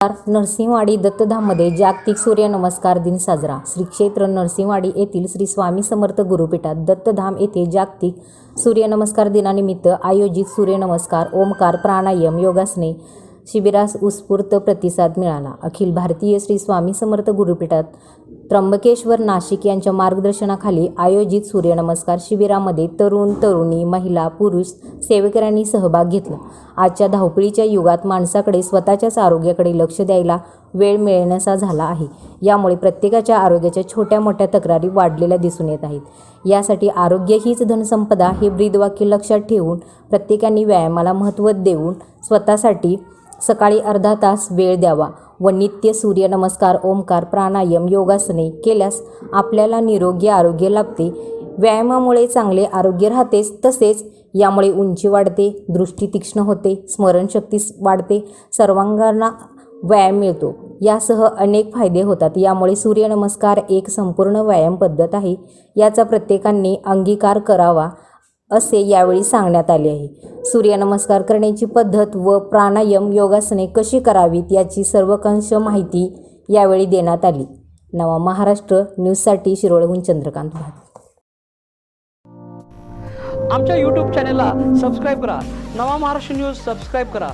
नरसिंहवाडी दत्तधाममध्ये जागतिक सूर्यनमस्कार दिन साजरा. श्री क्षेत्र नरसिंहवाडी येथील श्री स्वामी समर्थ गुरुपीठात दत्तधाम येथे जागतिक सूर्यनमस्कार दिनानिमित्त आयोजित सूर्यनमस्कार ओमकार प्राणायाम योगासने शिबिरास उत्स्फूर्त प्रतिसाद मिळाला. अखिल भारतीय श्री स्वामी समर्थ गुरुपीठात त्र्यंबकेश्वर नाशिक यांच्या मार्गदर्शनाखाली आयोजित सूर्यनमस्कार शिबिरामध्ये तरुण तरुणी महिला पुरुष सेवेकऱ्यांनी सहभाग घेतला. आजच्या धावपळीच्या युगात माणसाकडे स्वतःच्याच आरोग्याकडे लक्ष द्यायला वेळ मिळण्याचा झाला आहे. यामुळे प्रत्येकाच्या आरोग्याच्या छोट्या मोठ्या तक्रारी वाढलेल्या दिसून येत आहेत. यासाठी आरोग्य हीच धनसंपदा हे ब्रीदवाक्य लक्षात ठेवून प्रत्येकाने व्यायामाला महत्त्व देऊन स्वतःसाठी सकाळी अर्धा तास वेळ द्यावा. व नित्य सूर्यनमस्कार ओंकार प्राणायाम योगासने केल्यास आपल्याला निरोगी आरोग्य लाभते. व्यायामामुळे चांगले आरोग्य राहतेच तसेच यामुळे उंची वाढते दृष्टी तीक्ष्ण होते स्मरणशक्ती वाढते सर्वांगांना व्यायाम मिळतो. यासह अनेक फायदे होतात. यामुळे सूर्यनमस्कार एक संपूर्ण व्यायाम पद्धत आहे. याचा प्रत्येकाने अंगीकार करावा. असे यावेळी सांगण्यात आले आहे. सूर्यनमस्कार करण्याची पद्धत व प्राणायाम योगासने कशी करावीत याची सर्वकांश माहिती यावेळी देण्यात आली. नवा महाराष्ट्र न्यूजसाठी शिरोळहून चंद्रकांत भात. आमच्या यूट्यूब चॅनेलला सबस्क्राईब करा. नवा महाराष्ट्र न्यूज सबस्क्राईब करा.